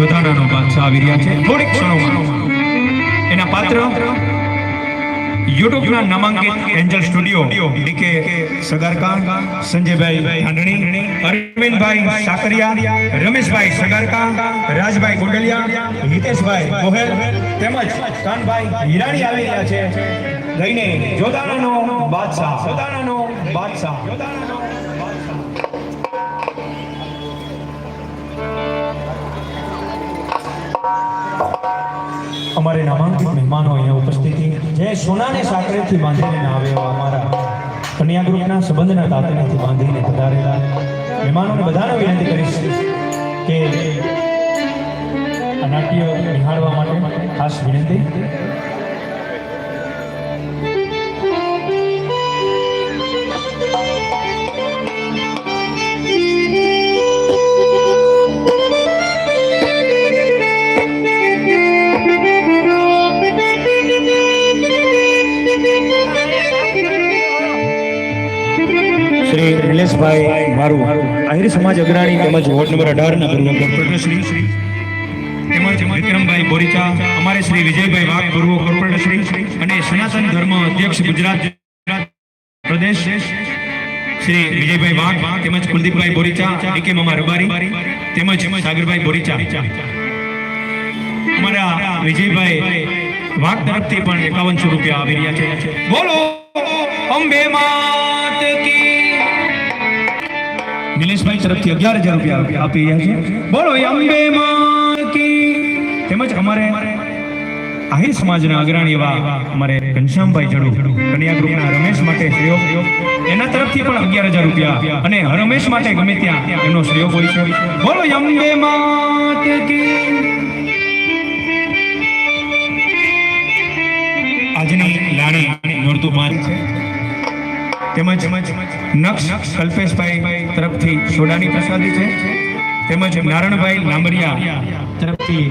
જોધાણાનો બાદશાહ આવી રહ્યા છે. થોડીક ક્ષણોમાં. એના પાત્ર યુટ્યુબના નામાંકિત angel studio, DK Sagarka Sanjaybhai Dhandani, Arvindbhai Sakariya, Rameshbhai Sagarka Rajbhai Gondaliya, Hiteshbhai Gohil તેમજ કાનભાઈ હિરાણી આવી રહ્યા છે. લઈને જોધાણાનો બાદશાહ જોધાણાનો બાદશાહ જોધાણાનો બાદશાહ. અમારે નામાંકિત મહેમાનો અહીંયા ઉપસ્થિત જે સોનાને સાકરેથી બાંધીને આવે અમારા. કન્યા ગ્રુપના સંબંધના તાતણેથી બાંધીને પધારેલા. મહેમાનોને બધાને વિનંતી કરીશ કે નાટ્ય નિહાળવા માટે ખાસ વિનંતી. શ્રી નિલેશભાઈ મારું. આહિર સમાજ અગ્રણી તેમજ વોર્ડ નંબર અઢાર ના પૂર્વ કોર્પોરેટર શ્રી તેમજ વિક્રમભાઈ બોરીચા, અમારે શ્રી વિજયભાઈ વાઘ પૂર્વ કોર્પોરેટર શ્રી અને સનાતન ધર્મ અધ્યક્ષ ગુજરાત પ્રદેશ શ્રી વિજયભાઈ વાઘ, તેમજ કુલદીપભાઈ બોરીચા એકે મામા રબારી, તેમજ સાગરભાઈ બોરીચા. અમારા વિજયભાઈ વાઘ તરફથી પણ એકાવનસો રૂપિયા આવી રહ્યા છે. બોલો, અંબે માત તરફથી અગિયાર હજાર રૂપિયા આપી રહ્યા છે. બોલો અંબે માકી તેમજ અમારે આહિર સમાજના અગ્રણી એવા અમારે ઘનશ્યામભાઈ જડુ કન્યા ગ્રુપના રમેશ માટે સહયોગ એના તરફથી પણ અગિયાર હજાર રૂપિયા અને રમેશ માટે ગમે ત્યાં એમનો સહયોગ હોય છે. બોલો અંબે આજની લાણી નોરતું માન છે. તેમજ નક્ષ કલ્પેશભાઈ તરફથી સોડાની પ્રસાદી છે. તેમજ નારણભાઈ લાંબરિયા તરફથી